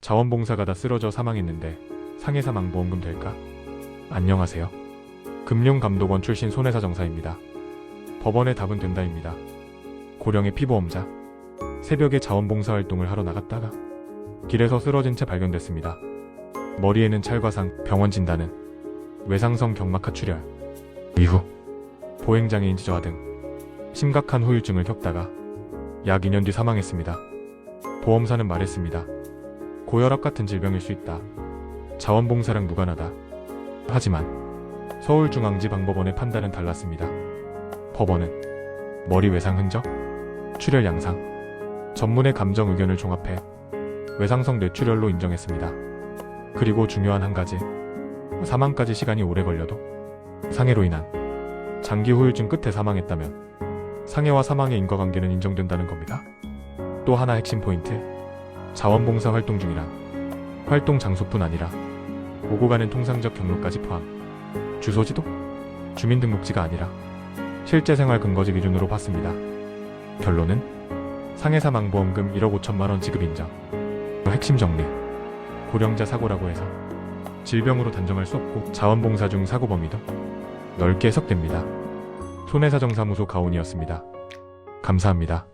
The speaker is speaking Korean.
자원봉사가 다 쓰러져 사망했는데 상해사망보험금 될까? 안녕하세요. 금융감독원 출신 손해사 정사입니다. 법원의 답은 된다입니다. 고령의 피보험자. 새벽에 자원봉사 활동을 하러 나갔다가 길에서 쓰러진 채 발견됐습니다. 머리에는 찰과상, 병원 진단은 외상성 경막하 출혈. 이후 보행장애인 지저하 등 심각한 후유증을 겪다가 약 2년 뒤 사망했습니다. 보험사는 말했습니다. 고혈압 같은 질병일 수 있다. 자원봉사랑 무관하다. 하지만 서울중앙지방법원의 판단은 달랐습니다. 법원은 머리 외상 흔적, 출혈 양상, 전문의 감정 의견을 종합해 외상성 뇌출혈로 인정했습니다. 그리고 중요한 한 가지, 사망까지 시간이 오래 걸려도 상해로 인한 장기 후유증 끝에 사망했다면 상해와 사망의 인과관계는 인정된다는 겁니다. 또 하나 핵심 포인트, 자원봉사 활동 중이란 활동 장소뿐 아니라 오고 가는 통상적 경로까지 포함, 주소지도 주민등록지가 아니라 실제 생활 근거지 기준으로 봤습니다. 결론은 상해사 망보험금 1억 5천만 원 지급 인정. 핵심 정리. 고령자 사고라고 해서 질병으로 단정할 수 없고 자원봉사 중 사고 범위도 넓게 해석됩니다. 손해사정사무소 가온이었습니다. 감사합니다.